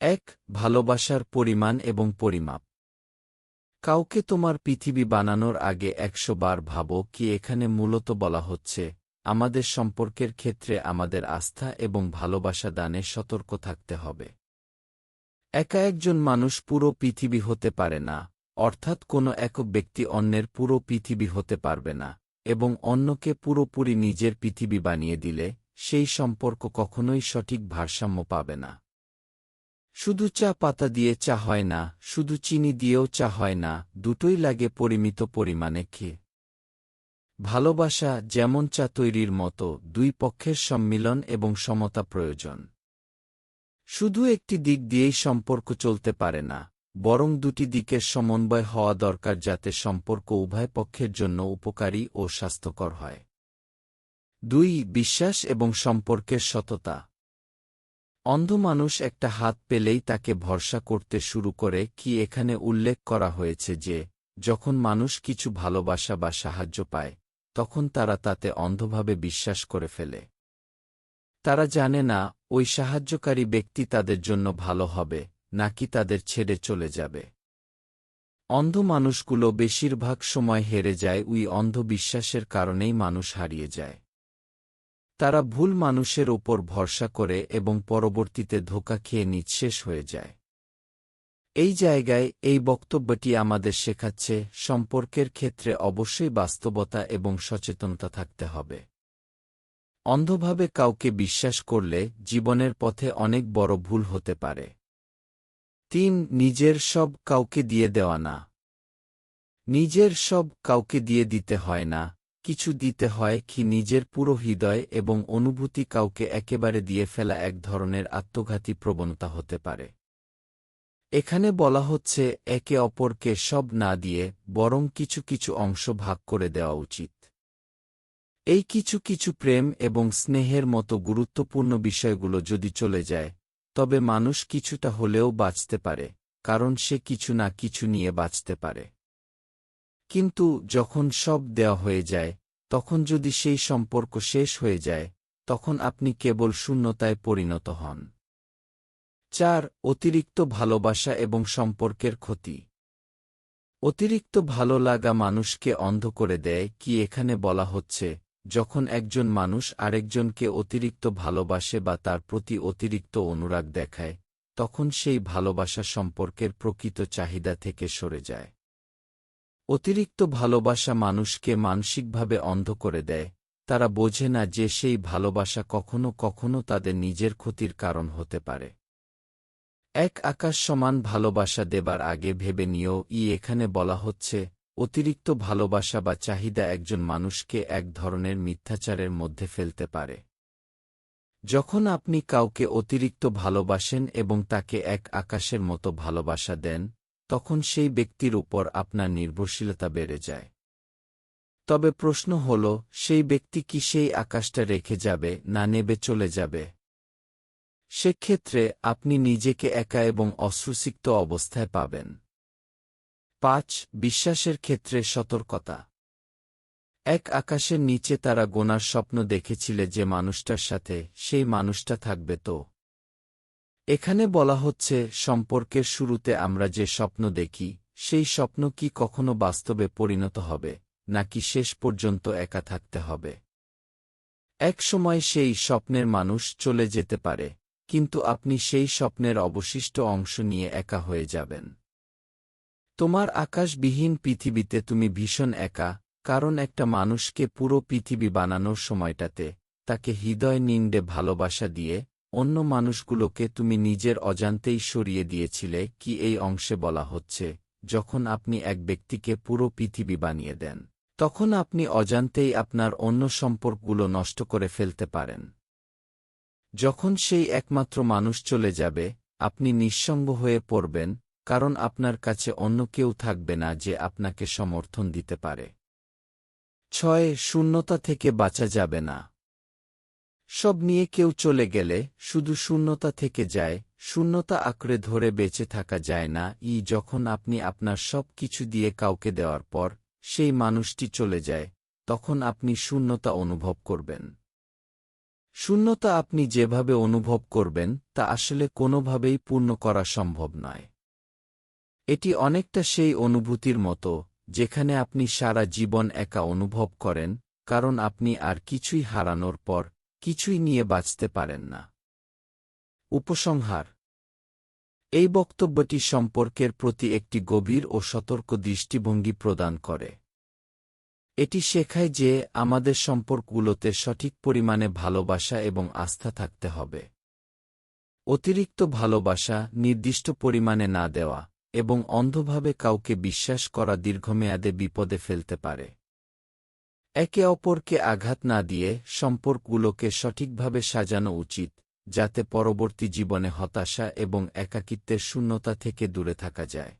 এক, ভালোবাসার পরিমাণ এবং পরিমাপ। কাউকে তোমার পৃথিবী বানানোর আগে একশো বার ভাবো কি এখানে মূলত বলা হচ্ছে, আমাদের সম্পর্কের ক্ষেত্রে আমাদের আস্থা এবং ভালোবাসা দানে সতর্ক থাকতে হবে। একা একজন মানুষ পুরো পৃথিবী হতে পারে না, অর্থাৎ কোনো একক ব্যক্তি অন্যের পুরো পৃথিবী হতে পারবে না, এবং অন্যকে পুরোপুরি নিজের পৃথিবী বানিয়ে দিলে সেই সম্পর্ক কখনোই সঠিক ভারসাম্য পাবে না। শুধু চা পাতা দিয়ে চা হয় না, শুধু চিনি দিয়েও চা হয় না, দুটোই লাগে পরিমিত পরিমাণে খেয়ে। ভালোবাসা যেমন চা তৈরির মতো, দুই পক্ষের সম্মিলন এবং সমতা প্রয়োজন। শুধু একটি দিক দিয়েই সম্পর্ক চলতে পারে না, বরং দুটি দিকের সমন্বয় হওয়া দরকার যাতে সম্পর্ক উভয় পক্ষের জন্য উপকারী ও স্বাস্থ্যকর হয়। দুই, বিশ্বাস এবং সম্পর্কের সততা। অন্ধ মানুষ একটা হাত পেলেই তাকে ভরসা করতে শুরু করে কি এখানে উল্লেখ করা হয়েছে যে, যখন মানুষ কিছু ভালোবাসা বা সাহায্য পায়, তখন তারা তাতে অন্ধভাবে বিশ্বাস করে ফেলে। তারা জানে না, ওই সাহায্যকারী ব্যক্তি তাদের জন্য ভালো হবে, নাকি তাদের ছেড়ে চলে যাবে। অন্ধ মানুষগুলো বেশিরভাগ সময় হেরে যায় ওই অন্ধবিশ্বাসের কারণেই মানুষ হারিয়ে যায়। তারা ভুল মানুষের ওপর ভরসা করে এবং পরবর্তীতে ধোকা খেয়ে নিঃশেষ হয়ে যায়। এই জায়গায় এই বক্তব্যটি আমাদের শেখাচ্ছে, সম্পর্কের ক্ষেত্রে অবশ্যই বাস্তবতা এবং সচেতনতা থাকতে হবে। অন্ধভাবে কাউকে বিশ্বাস করলে জীবনের পথে অনেক বড় ভুল হতে পারে। তিন, নিজের সব কাউকে দিয়ে দেওয়া না। নিজের সব কাউকে দিয়ে দিতে হয় না। কিছু দিতে হয় কি নিজের পুরো হৃদয় এবং অনুভূতি কাউকে একেবারে দিয়ে ফেলা এক ধরনের আত্মঘাতী প্রবণতা হতে পারে। এখানে বলা হচ্ছে, একে অপরকে সব না দিয়ে বরং কিছু কিছু অংশ ভাগ করে দেওয়া উচিত। এই কিছু কিছু প্রেম এবং স্নেহের মতো গুরুত্বপূর্ণ বিষয়গুলো যদি চলে যায়, তবে মানুষ কিছুটা হলেও বাঁচতে পারে, কারণ সে কিছু না কিছু নিয়ে বাঁচতে পারে। কিন্তু যখন সব দেওয়া হয়ে যায়, তখন যদি সেই সম্পর্ক শেষ হয়ে যায়, তখন আপনি কেবল শূন্যতায় পরিণত হন। চার, অতিরিক্ত ভালোবাসা এবং সম্পর্কের ক্ষতি। অতিরিক্ত ভালো লাগা মানুষকে অন্ধ করে দেয় কি এখানে বলা হচ্ছে, যখন একজন মানুষ আরেকজনকে অতিরিক্ত ভালোবাসে বা তার প্রতি অতিরিক্ত অনুরাগ দেখায়, তখন সেই ভালোবাসা সম্পর্কের প্রকৃত চাহিদা থেকে সরে যায়। অতিরিক্ত ভালোবাসা মানুষকে মানসিকভাবে অন্ধ করে দেয়। তারা বোঝে না যে সেই ভালোবাসা কখনো কখনো তাদের নিজের ক্ষতির কারণ হতে পারে। এক আকাশ সমান ভালোবাসা দেবার আগে ভেবে নিয়েও ই এখানে বলা হচ্ছে, অতিরিক্ত ভালোবাসা বা চাহিদা একজন মানুষকে এক ধরনের মিথ্যাচারের মধ্যে ফেলতে পারে। যখন আপনি কাউকে অতিরিক্ত ভালোবাসেন এবং তাকে এক আকাশের মতো ভালোবাসা দেন তখন সেই ব্যক্তির উপর আপনার নির্ভরশীলতা বেড়ে যায়। তবে প্রশ্ন হল, সেই ব্যক্তি কি সেই আকাশটা রেখে যাবে না নেবে চলে যাবে? সেক্ষেত্রে আপনি নিজেকে একা এবং অশ্রুসিক্ত অবস্থায় পাবেন। পাঁচ, বিশ্বাসের ক্ষেত্রে সতর্কতা। এক আকাশের নিচে তারা গোনার স্বপ্ন দেখেছিলে যে মানুষটার সাথে, সেই মানুষটা থাকবে তো। এখানে বলা হচ্ছে, সম্পর্কের শুরুতে আমরা যে স্বপ্ন দেখি, সেই স্বপ্ন কি কখনো বাস্তবে পরিণত হবে, নাকি শেষ পর্যন্ত একা থাকতে হবে? এক সময় সেই স্বপ্নের মানুষ চলে যেতে পারে, কিন্তু আপনি সেই স্বপ্নের অবশিষ্ট অংশ নিয়ে একা হয়ে যাবেন। তোমার আকাশবিহীন পৃথিবীতে তুমি ভীষণ একা, কারণ একটা মানুষকে পুরো পৃথিবী বানানোর সময়টাতে তাকে হৃদয় নিন্দে ভালোবাসা দিয়ে অন্য মানুষগুলোকে তুমি নিজের অজান্তেই সরিয়ে দিয়েছিলে কি এই অংশে বলা হচ্ছে, যখন আপনি এক ব্যক্তিকে পুরো পৃথিবী বানিয়ে দেন, তখন আপনি অজান্তেই আপনার অন্য সম্পর্কগুলো নষ্ট করে ফেলতে পারেন। যখন সেই একমাত্র মানুষ চলে যাবে, আপনি নিঃসঙ্গ হয়ে পড়বেন, কারণ আপনার কাছে অন্য কেউ থাকবে না যে আপনাকে সমর্থন দিতে পারে। ছয়, শূন্যতা থেকে বাঁচা যাবে না। সব নিয়ে কেউ চলে গেলে শুধু শূন্যতা থেকে যায়, শূন্যতা আঁকড়ে ধরে বেঁচে থাকা যায় না, ই যখন আপনি আপনার সব কিছু দিয়ে কাউকে দেওয়ার পর সেই মানুষটি চলে যায়, তখন আপনি শূন্যতা অনুভব করবেন। শূন্যতা আপনি যেভাবে অনুভব করবেন, তা আসলে কোনোভাবেই পূর্ণ করা সম্ভব নয়। এটি অনেকটা সেই অনুভূতির মতো, যেখানে আপনি সারা জীবন একা অনুভব করেন, কারণ আপনি আর কিছুই হারানোর পর কিছুই নিয়ে বাঁচতে পারেন না। উপসংহার। এই বক্তব্যটি সম্পর্কের প্রতি একটি গভীর ও সতর্ক দৃষ্টিভঙ্গি প্রদান করে। এটি শেখায় যে আমাদের সম্পর্কগুলোতে সঠিক পরিমাণে ভালোবাসা এবং আস্থা থাকতে হবে। অতিরিক্ত ভালোবাসা নির্দিষ্ট পরিমাণে না দেওয়া এবং অন্ধভাবে কাউকে বিশ্বাস করা দীর্ঘমেয়াদে বিপদে ফেলতে পারে। একে অপরকে আঘাত না দিয়ে সম্পর্কগুলোকে সঠিকভাবে সাজানো উচিত, যাতে পরবর্তী জীবনে হতাশা এবং একাকিত্বের শূন্যতা থেকে দূরে থাকা যায়।